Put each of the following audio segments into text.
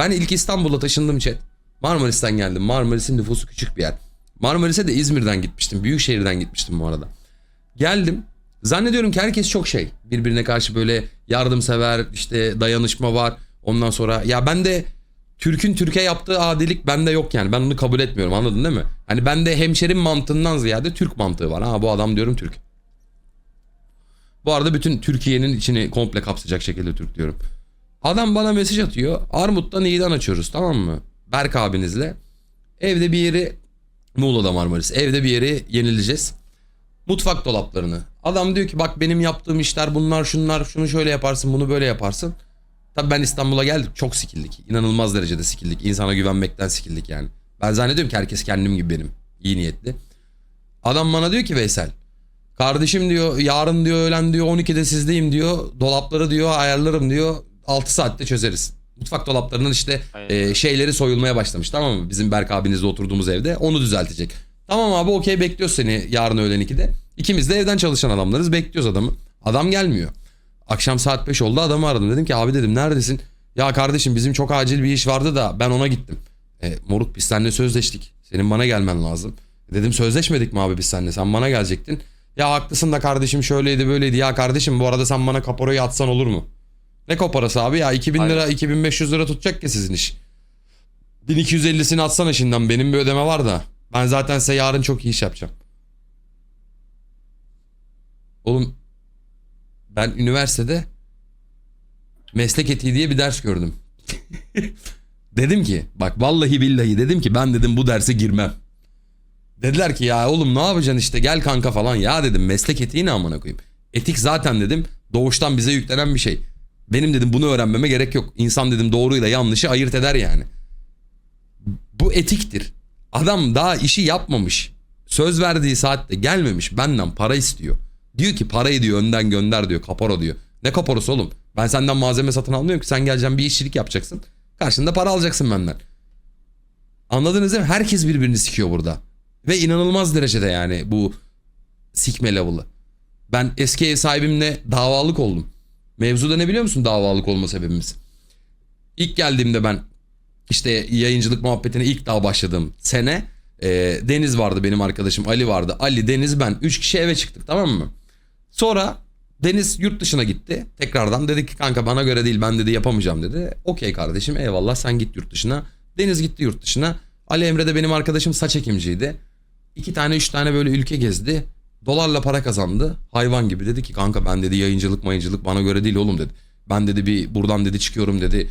Ben ilk İstanbul'a taşındım chat. Marmaris'ten geldim. Marmaris'in nüfusu küçük bir yer. Marmaris'e de İzmir'den gitmiştim. Büyükşehir'den gitmiştim bu arada. Geldim. Zannediyorum ki herkes çok şey. Birbirine karşı böyle yardımsever, işte dayanışma var. Ondan sonra ya ben de Türk'ün Türkiye yaptığı adilik bende yok yani. Ben onu kabul etmiyorum anladın değil mi? Hani bende hemşerim mantığından ziyade Türk mantığı var. Ha bu adam diyorum Türk. Bu arada bütün Türkiye'nin içini komple kapsayacak şekilde Türk diyorum. Adam bana mesaj atıyor. Armut'tan iyiden açıyoruz tamam mı? Berk abinizle. Evde bir yeri Muğla'da Marmaris. Evde bir yeri yenileceğiz. Mutfak dolaplarını. Adam diyor ki bak benim yaptığım işler bunlar şunlar şunu şöyle yaparsın bunu böyle yaparsın. Tabii ben İstanbul'a geldim çok sikildik. İnanılmaz derecede sikildik. İnsana güvenmekten sikildik yani. Ben zannediyorum ki herkes kendim gibi benim. İyi niyetli. Adam bana diyor ki Veysel. Kardeşim diyor yarın diyor öğlen diyor 12'de sizdeyim diyor. Dolapları diyor ayarlarım diyor. 6 saatte çözeriz. Mutfak dolaplarının işte e, şeyleri soyulmaya başlamış tamam mı? Bizim Berk abinizle oturduğumuz evde onu düzeltecek. Tamam abi okey bekliyoruz seni yarın öğlen 2'de. İkimiz de evden çalışan adamlarız bekliyoruz adamı. Adam gelmiyor. Akşam saat 5 oldu adamı aradım. Dedim ki abi dedim neredesin? Ya kardeşim bizim çok acil bir iş vardı da ben ona gittim. E, moruk biz seninle sözleştik. Senin bana gelmen lazım. Dedim sözleşmedik mi abi biz seninle? Sen bana gelecektin. Ya haklısın da kardeşim şöyleydi böyleydi. Ya kardeşim bu arada sen bana kaporayı atsan olur mu? Ne kaporası abi ya 2000 lira Aynen. 2500 lira tutacak ya sizin iş. 1250'sini atsana şimdiden benim bir ödeme var da. Ben zaten size yarın çok iyi iş yapacağım. Oğlum ben üniversitede meslek etiği diye bir ders gördüm. dedim ki bak vallahi billahi dedim ki ben dedim bu derse girmem. Dediler ki ya oğlum ne yapacaksın işte gel kanka falan. Ya dedim meslek etiği ne amına koyayım. Etik zaten dedim doğuştan bize yüklenen bir şey. Benim dedim bunu öğrenmeme gerek yok. İnsan dedim doğruyla yanlışı ayırt eder yani. Bu etiktir. Adam daha işi yapmamış. Söz verdiği saatte gelmemiş benden para istiyor. Diyor ki parayı diyor önden gönder diyor kapora diyor. Ne kaporası oğlum? Ben senden malzeme satın almıyorum ki sen geleceksin bir işçilik yapacaksın. Karşında para alacaksın benden. Anladınız değil mi? Herkes birbirini sikiyor burada. Ve inanılmaz derecede yani bu sikme level'ı. Ben eski ev sahibimle davalık oldum. Mevzuda ne biliyor musun davalık olma sebebimiz? İlk geldiğimde ben işte yayıncılık muhabbetine ilk daha başladığım sene e, Deniz vardı benim arkadaşım Ali vardı. Ali, Deniz ben. Üç kişi eve çıktık tamam mı? Sonra Deniz yurt dışına gitti. Tekrardan dedi ki kanka bana göre değil ben dedi yapamayacağım dedi. Okey kardeşim eyvallah sen git yurt dışına. Deniz gitti yurt dışına. Ali Emre de benim arkadaşım saç ekimciydi. İki tane üç tane böyle ülke gezdi. Dolarla para kazandı. Hayvan gibi dedi ki kanka ben dedi yayıncılık mayıncılık bana göre değil oğlum dedi. Ben dedi bir buradan dedi çıkıyorum dedi.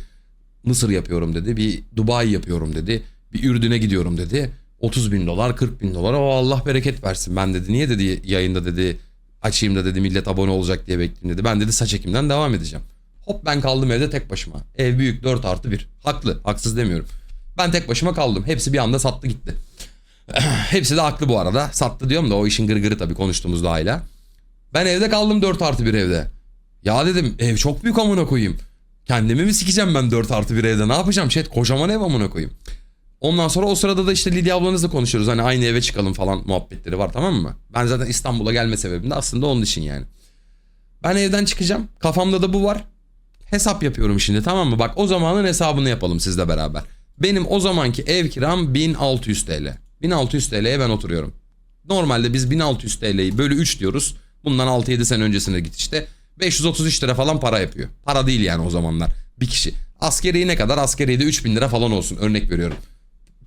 Mısır yapıyorum dedi. Bir Dubai yapıyorum dedi. Bir Ürdün'e gidiyorum dedi. 30 bin dolar 40 bin dolar. O Allah bereket versin. Ben dedi niye dedi yayında dedi açayım da dedi millet abone olacak diye bekleyeyim dedi. Ben dedi saç ekimden devam edeceğim. Hop ben kaldım evde tek başıma. Ev büyük 4 artı 1. Haklı haksız demiyorum. Ben tek başıma kaldım. Hepsi bir anda sattı gitti. Hepsi de haklı bu arada. Sattı diyorum da o işin gırgırı tabii konuştuğumuzda hala. Ben evde kaldım 4 artı 1 evde. Ya dedim ev çok büyük amına koyayım. Kendimi mi sikeceğim ben 4 artı 1 evde ne yapacağım chat kocaman ev amına koyayım. Ondan sonra o sırada da işte Lidya ablanızla konuşuyoruz. Hani aynı eve çıkalım falan muhabbetleri var tamam mı? Ben zaten İstanbul'a gelme sebebim de aslında onun için yani. Ben evden çıkacağım. Kafamda da bu var. Hesap yapıyorum şimdi tamam mı? Bak o zamanın hesabını yapalım sizle beraber. Benim o zamanki ev kiram 1600 TL. 1600 TL'ye ben oturuyorum. Normalde biz 1600 TL'yi bölü 3 diyoruz. Bundan 6-7 sene öncesine git işte. 533 lira falan para yapıyor. Para değil yani o zamanlar. Bir kişi. Askeriye ne kadar? Askeriye de 3000 lira falan olsun. Örnek veriyorum.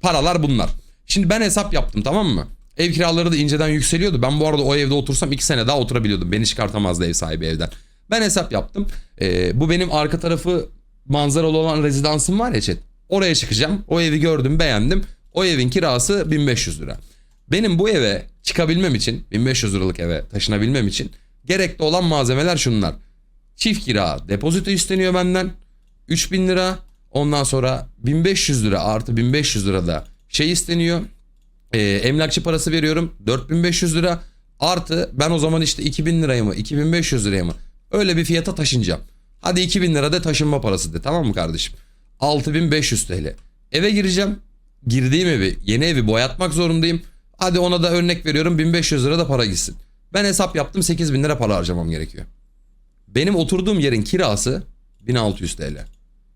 Paralar bunlar. Şimdi ben hesap yaptım tamam mı? Ev kiraları da inceden yükseliyordu. Ben bu arada o evde otursam 2 sene daha oturabiliyordum. Beni çıkartamazdı ev sahibi evden. Ben hesap yaptım. Ee, bu benim arka tarafı manzaralı olan rezidansım var ya chat. Oraya çıkacağım. O evi gördüm beğendim. O evin kirası 1500 lira. Benim bu eve çıkabilmem için 1500 liralık eve taşınabilmem için gerekli olan malzemeler şunlar. Çift kira depozito isteniyor benden. 3000 lira. Ondan sonra 1500 lira artı 1500 lira da şey isteniyor. Ee, emlakçı parası veriyorum. 4500 lira. Artı ben o zaman işte 2000 liraya mı 2500 liraya mı öyle bir fiyata taşınacağım. Hadi 2000 lira da taşınma parası de tamam mı kardeşim? 6500 TL. Eve gireceğim. Girdiğim evi yeni evi boyatmak zorundayım. Hadi ona da örnek veriyorum 1500 lira da para gitsin. Ben hesap yaptım 8000 lira para harcamam gerekiyor. Benim oturduğum yerin kirası 1600 TL.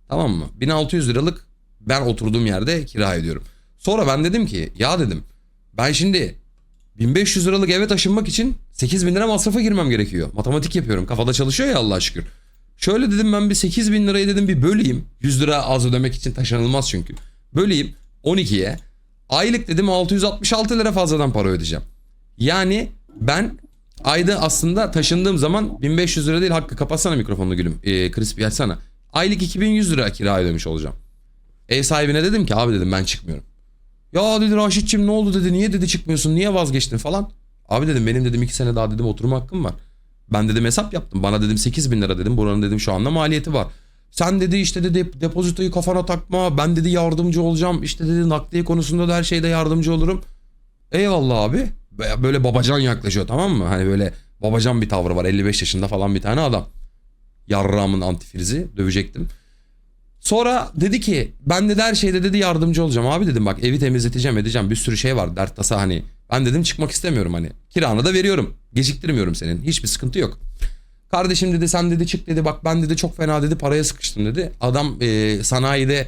Tamam mı? 1600 liralık Ben oturduğum yerde kira ediyorum. Sonra ben dedim ki ya dedim ben şimdi 1500 liralık eve taşınmak için 8000 lira masrafa girmem gerekiyor. Matematik yapıyorum. Kafada çalışıyor ya Allah'a şükür. Şöyle dedim ben bir 8000 lirayı dedim bir böleyim. 100 lira az ödemek için taşınılmaz çünkü. Böleyim 12'ye. Aylık dedim 666 lira fazladan para ödeyeceğim. Yani ben ayda aslında taşındığım zaman 1500 lira değil hakkı kapatsana mikrofonunu gülüm. Ee, Crispy açsana. Aylık 2100 lira kira ödemiş olacağım. Ev sahibine dedim ki abi dedim ben çıkmıyorum. Ya dedi Raşitçim ne oldu dedi niye dedi çıkmıyorsun niye vazgeçtin falan. Abi dedim benim dedim iki sene daha dedim oturma hakkım var. Ben dedim hesap yaptım bana dedim 8 bin lira dedim buranın dedim şu anda maliyeti var. Sen dedi işte dedi depozitoyu kafana takma ben dedi yardımcı olacağım işte dedi nakliye konusunda da her şeyde yardımcı olurum. Eyvallah abi böyle babacan yaklaşıyor tamam mı? Hani böyle babacan bir tavrı var 55 yaşında falan bir tane adam. Yarrağımın antifrizi dövecektim. Sonra dedi ki ben de her şeyde dedi yardımcı olacağım abi dedim bak evi temizleteceğim edeceğim bir sürü şey var dert tasa hani ben dedim çıkmak istemiyorum hani kiranı da veriyorum geciktirmiyorum senin hiçbir sıkıntı yok. Kardeşim dedi sen dedi çık dedi bak ben dedi çok fena dedi paraya sıkıştım dedi. Adam e, sanayide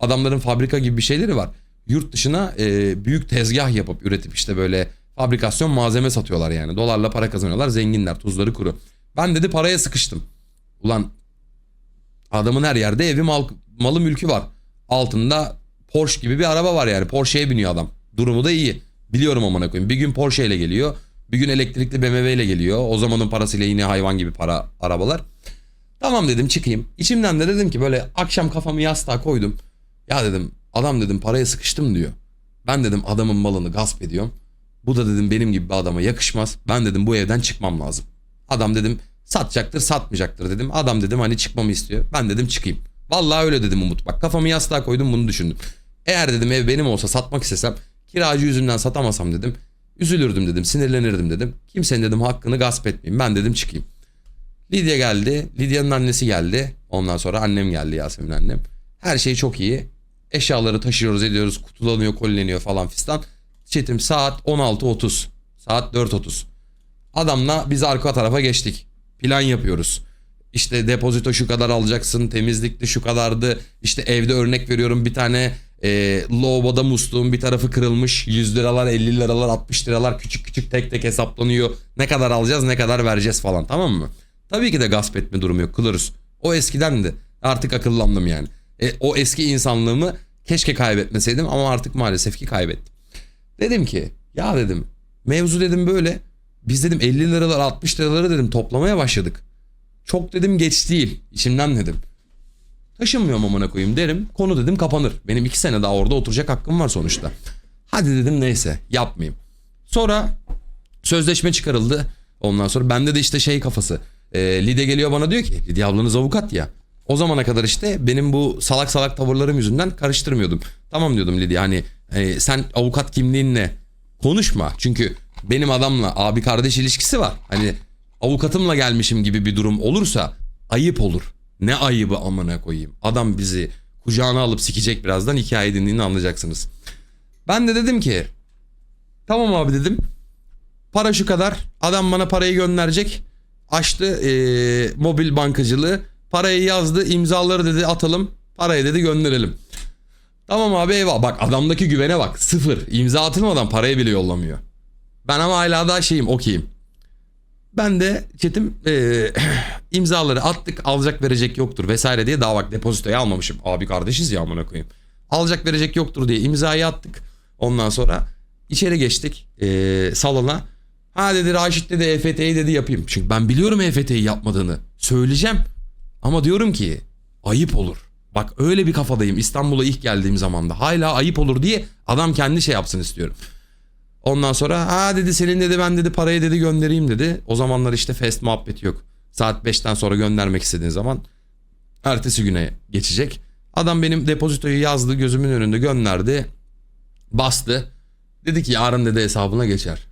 adamların fabrika gibi bir şeyleri var. Yurt dışına e, büyük tezgah yapıp üretip işte böyle fabrikasyon malzeme satıyorlar yani. Dolarla para kazanıyorlar zenginler tuzları kuru. Ben dedi paraya sıkıştım. Ulan Adamın her yerde evi mal, malı mülkü var. Altında Porsche gibi bir araba var yani. Porsche'ye biniyor adam. Durumu da iyi. Biliyorum amına koyayım. Bir gün Porsche ile geliyor. Bir gün elektrikli BMW ile geliyor. O zamanın parasıyla yine hayvan gibi para arabalar. Tamam dedim çıkayım. İçimden de dedim ki böyle akşam kafamı yastığa koydum. Ya dedim adam dedim paraya sıkıştım diyor. Ben dedim adamın malını gasp ediyorum. Bu da dedim benim gibi bir adama yakışmaz. Ben dedim bu evden çıkmam lazım. Adam dedim Satacaktır satmayacaktır dedim. Adam dedim hani çıkmamı istiyor. Ben dedim çıkayım. Vallahi öyle dedim Umut. Bak kafamı yastığa koydum bunu düşündüm. Eğer dedim ev benim olsa satmak istesem kiracı yüzünden satamasam dedim. Üzülürdüm dedim sinirlenirdim dedim. Kimsenin dedim hakkını gasp etmeyeyim. Ben dedim çıkayım. Lidya geldi. Lidya'nın annesi geldi. Ondan sonra annem geldi Yasemin annem. Her şey çok iyi. Eşyaları taşıyoruz ediyoruz. Kutulanıyor kolleniyor falan fistan. Çetim saat 16.30. Saat 4.30. Adamla biz arka tarafa geçtik plan yapıyoruz. İşte depozito şu kadar alacaksın, temizlikte şu kadardı. İşte evde örnek veriyorum bir tane e, lavaboda musluğun bir tarafı kırılmış. 100 liralar, 50 liralar, 60 liralar küçük küçük tek tek hesaplanıyor. Ne kadar alacağız, ne kadar vereceğiz falan tamam mı? Tabii ki de gasp etme durumu yok. Kılırız. O eskidendi. Artık akıllandım yani. E, o eski insanlığımı keşke kaybetmeseydim ama artık maalesef ki kaybettim. Dedim ki ya dedim mevzu dedim böyle biz dedim 50 liralar 60 liraları dedim toplamaya başladık. Çok dedim geç değil. İçimden dedim. Taşınmıyorum amına koyayım derim. Konu dedim kapanır. Benim iki sene daha orada oturacak hakkım var sonuçta. Hadi dedim neyse yapmayayım. Sonra sözleşme çıkarıldı. Ondan sonra bende de işte şey kafası. E, Lide geliyor bana diyor ki Lidya ablanız avukat ya. O zamana kadar işte benim bu salak salak tavırlarım yüzünden karıştırmıyordum. Tamam diyordum Lidya hani e, sen avukat kimliğinle konuşma. Çünkü benim adamla abi kardeş ilişkisi var. Hani avukatımla gelmişim gibi bir durum olursa ayıp olur. Ne ayıbı amına koyayım. Adam bizi kucağına alıp sikecek birazdan hikaye dinlediğini anlayacaksınız. Ben de dedim ki tamam abi dedim. Para şu kadar. Adam bana parayı gönderecek. Açtı ee, mobil bankacılığı. Parayı yazdı imzaları dedi atalım. Parayı dedi gönderelim. Tamam abi eyvallah. Bak adamdaki güvene bak. Sıfır. İmza atılmadan parayı bile yollamıyor. Ben ama hala daha şeyim okeyim. Ben de çetim e, imzaları attık alacak verecek yoktur vesaire diye daha bak depozitoyu almamışım. Abi kardeşiz ya amına koyayım. Alacak verecek yoktur diye imzayı attık. Ondan sonra içeri geçtik e, salona. Ha dedi Raşit dedi EFT'yi dedi yapayım. Çünkü ben biliyorum EFT'yi yapmadığını. Söyleyeceğim. Ama diyorum ki ayıp olur. Bak öyle bir kafadayım İstanbul'a ilk geldiğim zaman da. Hala ayıp olur diye adam kendi şey yapsın istiyorum. Ondan sonra ha dedi senin dedi ben dedi parayı dedi göndereyim dedi. O zamanlar işte fest muhabbeti yok. Saat 5'ten sonra göndermek istediğin zaman ertesi güne geçecek. Adam benim depozitoyu yazdı gözümün önünde gönderdi. Bastı. Dedi ki yarın dedi hesabına geçer.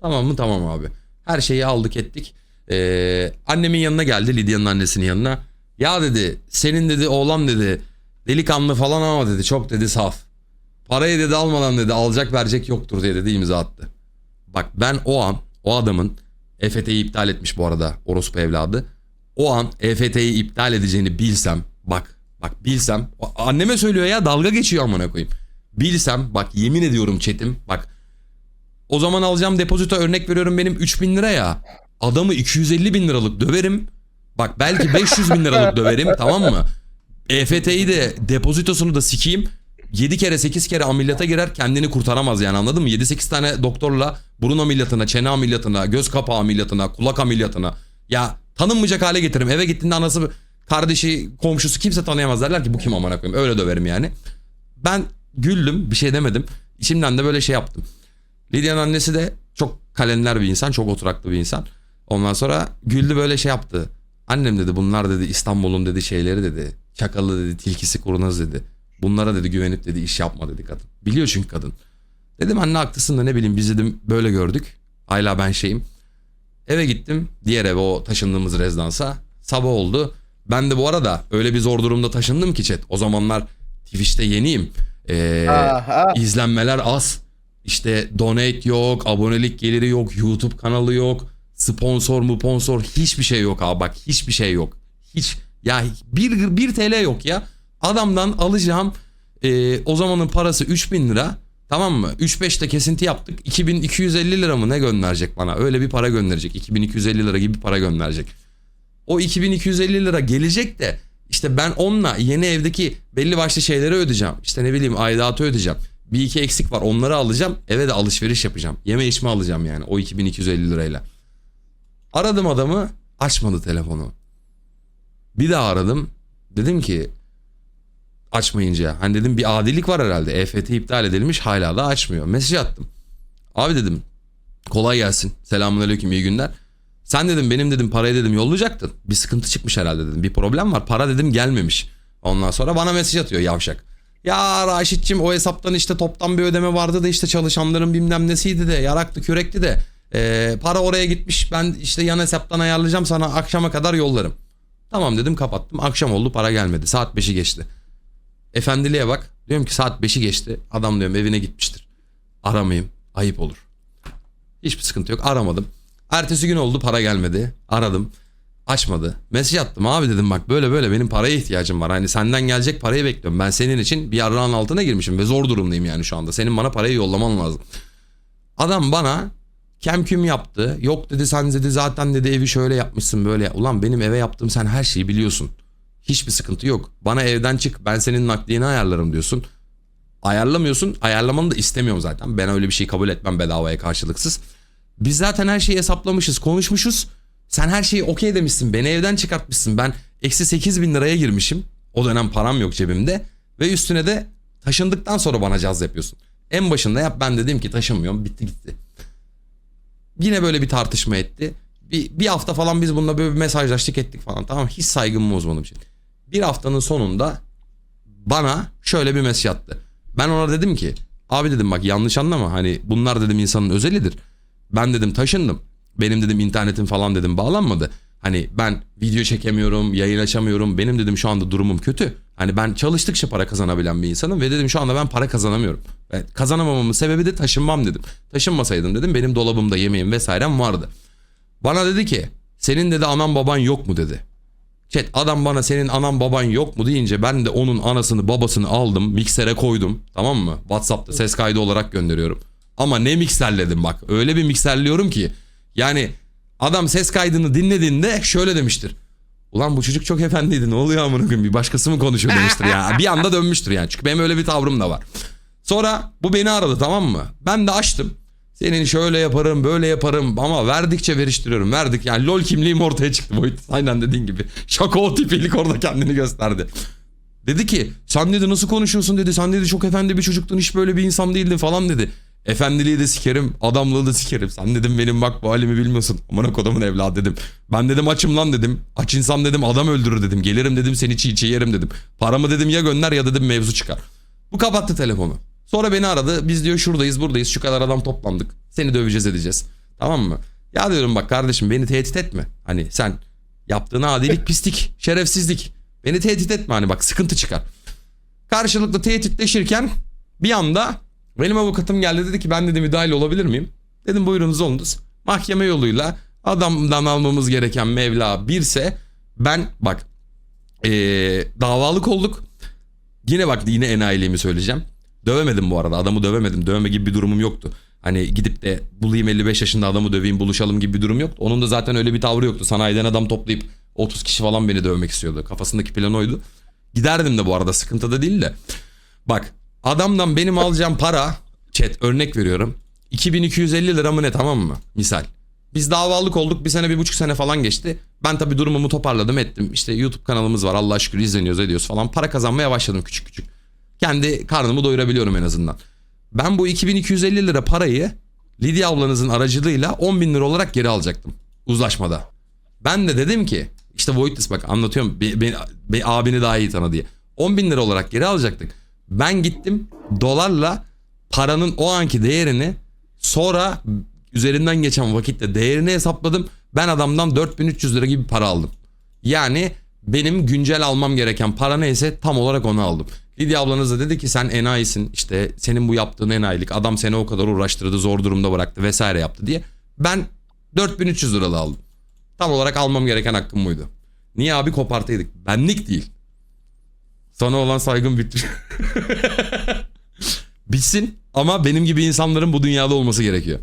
Tamam mı tamam abi. Her şeyi aldık ettik. Ee, annemin yanına geldi Lidya'nın annesinin yanına. Ya dedi senin dedi oğlan dedi delikanlı falan ama dedi çok dedi saf. Parayı dedi almadan dedi alacak verecek yoktur diye dedi imza attı. Bak ben o an o adamın EFT'yi iptal etmiş bu arada orospu evladı. O an EFT'yi iptal edeceğini bilsem bak Bak bilsem. Anneme söylüyor ya dalga geçiyor amına koyayım. Bilsem bak yemin ediyorum chatim bak. O zaman alacağım depozito örnek veriyorum benim 3000 lira ya. Adamı 250 bin liralık döverim. Bak belki 500 bin liralık döverim tamam mı? EFT'yi de depozitosunu da sikeyim. 7 kere 8 kere ameliyata girer kendini kurtaramaz yani anladın mı? 7-8 tane doktorla burun ameliyatına, çene ameliyatına, göz kapağı ameliyatına, kulak ameliyatına. Ya tanınmayacak hale getiririm. Eve gittiğinde anası, kardeşi, komşusu kimse tanıyamaz derler ki bu kim amına koyayım. Öyle döverim yani. Ben güldüm bir şey demedim. İçimden de böyle şey yaptım. Lidya'nın annesi de çok kalender bir insan, çok oturaklı bir insan. Ondan sonra güldü böyle şey yaptı. Annem dedi bunlar dedi İstanbul'un dedi şeyleri dedi. Çakalı dedi, tilkisi kurnaz dedi. Bunlara dedi güvenip dedi iş yapma dedi kadın. Biliyor çünkü kadın. Dedim anne haklısın da ne bileyim biz dedim böyle gördük. Hala ben şeyim. Eve gittim. Diğer eve o taşındığımız rezidansa. Sabah oldu. Ben de bu arada öyle bir zor durumda taşındım ki chat. O zamanlar Twitch'te yeniyim. Ee, Aha. izlenmeler az. İşte donate yok, abonelik geliri yok, YouTube kanalı yok, sponsor mu sponsor hiçbir şey yok abi bak hiçbir şey yok. Hiç ya bir, bir TL yok ya. Adamdan alacağım e, o zamanın parası 3000 lira tamam mı? 3-5'te kesinti yaptık. 2250 lira mı ne gönderecek bana? Öyle bir para gönderecek. 2250 lira gibi para gönderecek. O 2250 lira gelecek de işte ben onunla yeni evdeki belli başlı şeyleri ödeyeceğim. İşte ne bileyim aidatı ödeyeceğim. Bir iki eksik var onları alacağım. Eve de alışveriş yapacağım. Yeme içme alacağım yani o 2250 lirayla. Aradım adamı açmadı telefonu. Bir daha aradım. Dedim ki açmayınca hani dedim bir adilik var herhalde. EFT iptal edilmiş hala da açmıyor. Mesaj attım. Abi dedim kolay gelsin. Selamünaleyküm iyi günler. Sen dedim benim dedim parayı dedim yollayacaktın. Bir sıkıntı çıkmış herhalde dedim. Bir problem var. Para dedim gelmemiş. Ondan sonra bana mesaj atıyor yavşak. Ya Raşit'cim o hesaptan işte toptan bir ödeme vardı da işte çalışanların bilmem nesiydi de yaraktı kürekti de ee, para oraya gitmiş ben işte yan hesaptan ayarlayacağım sana akşama kadar yollarım. Tamam dedim kapattım akşam oldu para gelmedi saat 5'i geçti. Efendiliğe bak diyorum ki saat 5'i geçti adam diyorum evine gitmiştir. Aramayayım ayıp olur. Hiçbir sıkıntı yok aramadım. Ertesi gün oldu para gelmedi. Aradım. Açmadı. Mesaj attım abi dedim bak böyle böyle benim paraya ihtiyacım var. Hani senden gelecek parayı bekliyorum. Ben senin için bir yarrağın altına girmişim ve zor durumdayım yani şu anda. Senin bana parayı yollaman lazım. Adam bana kemküm yaptı. Yok dedi sen dedi zaten dedi evi şöyle yapmışsın böyle. Ulan benim eve yaptığım sen her şeyi biliyorsun. Hiçbir sıkıntı yok. Bana evden çık ben senin nakliyeni ayarlarım diyorsun. Ayarlamıyorsun. Ayarlamanı da istemiyorum zaten. Ben öyle bir şey kabul etmem bedavaya karşılıksız. Biz zaten her şeyi hesaplamışız, konuşmuşuz. Sen her şeyi okey demişsin. Beni evden çıkartmışsın. Ben eksi 8 bin liraya girmişim. O dönem param yok cebimde. Ve üstüne de taşındıktan sonra bana caz yapıyorsun. En başında yap ben dedim ki taşınmıyorum. Bitti gitti. Yine böyle bir tartışma etti. Bir, bir hafta falan biz bununla böyle bir mesajlaştık ettik falan. Tamam hiç saygımı bozmadım için. Bir haftanın sonunda bana şöyle bir mesaj attı. Ben ona dedim ki abi dedim bak yanlış anlama hani bunlar dedim insanın özelidir. Ben dedim taşındım. Benim dedim internetim falan dedim bağlanmadı. Hani ben video çekemiyorum, yayın açamıyorum. Benim dedim şu anda durumum kötü. Hani ben çalıştıkça para kazanabilen bir insanım ve dedim şu anda ben para kazanamıyorum. Ve kazanamamamın sebebi de taşınmam dedim. Taşınmasaydım dedim benim dolabımda yemeğim vesairem vardı. Bana dedi ki senin dedi anan baban yok mu dedi. Chat adam bana senin anan baban yok mu deyince ben de onun anasını babasını aldım miksere koydum tamam mı? Whatsapp'ta ses kaydı olarak gönderiyorum. Ama ne mikserledim bak öyle bir mikserliyorum ki yani adam ses kaydını dinlediğinde şöyle demiştir. Ulan bu çocuk çok efendiydi ne oluyor amına koyayım bir başkası mı konuşuyor demiştir ya. Bir anda dönmüştür yani çünkü benim öyle bir tavrım da var. Sonra bu beni aradı tamam mı? Ben de açtım. Senin şöyle yaparım böyle yaparım ama verdikçe veriştiriyorum verdik yani lol kimliğim ortaya çıktı boyut aynen dediğin gibi şaka tipilik orada kendini gösterdi. Dedi ki sen dedi nasıl konuşuyorsun dedi sen dedi çok efendi bir çocuktun hiç böyle bir insan değildin falan dedi. Efendiliği de sikerim adamlığı da sikerim sen dedim benim bak bu halimi bilmiyorsun amına kodumun evladı dedim. Ben dedim açım lan dedim aç insan dedim adam öldürür dedim gelirim dedim seni çiğ çiğ yerim dedim. Paramı dedim ya gönder ya dedim mevzu çıkar. Bu kapattı telefonu. Sonra beni aradı. Biz diyor şuradayız buradayız şu kadar adam toplandık. Seni döveceğiz edeceğiz. Tamam mı? Ya diyorum bak kardeşim beni tehdit etme. Hani sen yaptığın adilik pislik şerefsizlik. Beni tehdit etme hani bak sıkıntı çıkar. Karşılıklı tehditleşirken bir anda benim avukatım geldi dedi ki ben dedi müdahale olabilir miyim? Dedim buyurunuz olunuz. Mahkeme yoluyla adamdan almamız gereken mevla birse ben bak Ee, davalık olduk. Yine bak yine enayiliğimi söyleyeceğim. Dövemedim bu arada. Adamı dövemedim. Dövme gibi bir durumum yoktu. Hani gidip de bulayım 55 yaşında adamı döveyim buluşalım gibi bir durum yoktu. Onun da zaten öyle bir tavrı yoktu. Sanayiden adam toplayıp 30 kişi falan beni dövmek istiyordu. Kafasındaki plan oydu. Giderdim de bu arada sıkıntı da değil de. Bak adamdan benim alacağım para chat örnek veriyorum. 2250 lira mı ne tamam mı? Misal. Biz davalık olduk bir sene bir buçuk sene falan geçti. Ben tabii durumumu toparladım ettim. İşte YouTube kanalımız var Allah şükür izleniyoruz ediyoruz falan. Para kazanmaya başladım küçük küçük. Kendi karnımı doyurabiliyorum en azından. Ben bu 2250 lira parayı Lidya ablanızın aracılığıyla 10 bin lira olarak geri alacaktım. Uzlaşmada. Ben de dedim ki işte Voidless bak anlatıyorum be, be- be- abini daha iyi tanı diye. 10 bin lira olarak geri alacaktık. Ben gittim dolarla paranın o anki değerini sonra üzerinden geçen vakitte değerini hesapladım. Ben adamdan 4300 lira gibi para aldım. Yani benim güncel almam gereken para neyse tam olarak onu aldım. Lidya ablanız da dedi ki sen enayisin işte senin bu yaptığın enayilik adam seni o kadar uğraştırdı zor durumda bıraktı vesaire yaptı diye. Ben 4300 liralı aldım. Tam olarak almam gereken hakkım buydu. Niye abi kopartaydık? Benlik değil. Sana olan saygım bitti. Bitsin ama benim gibi insanların bu dünyada olması gerekiyor.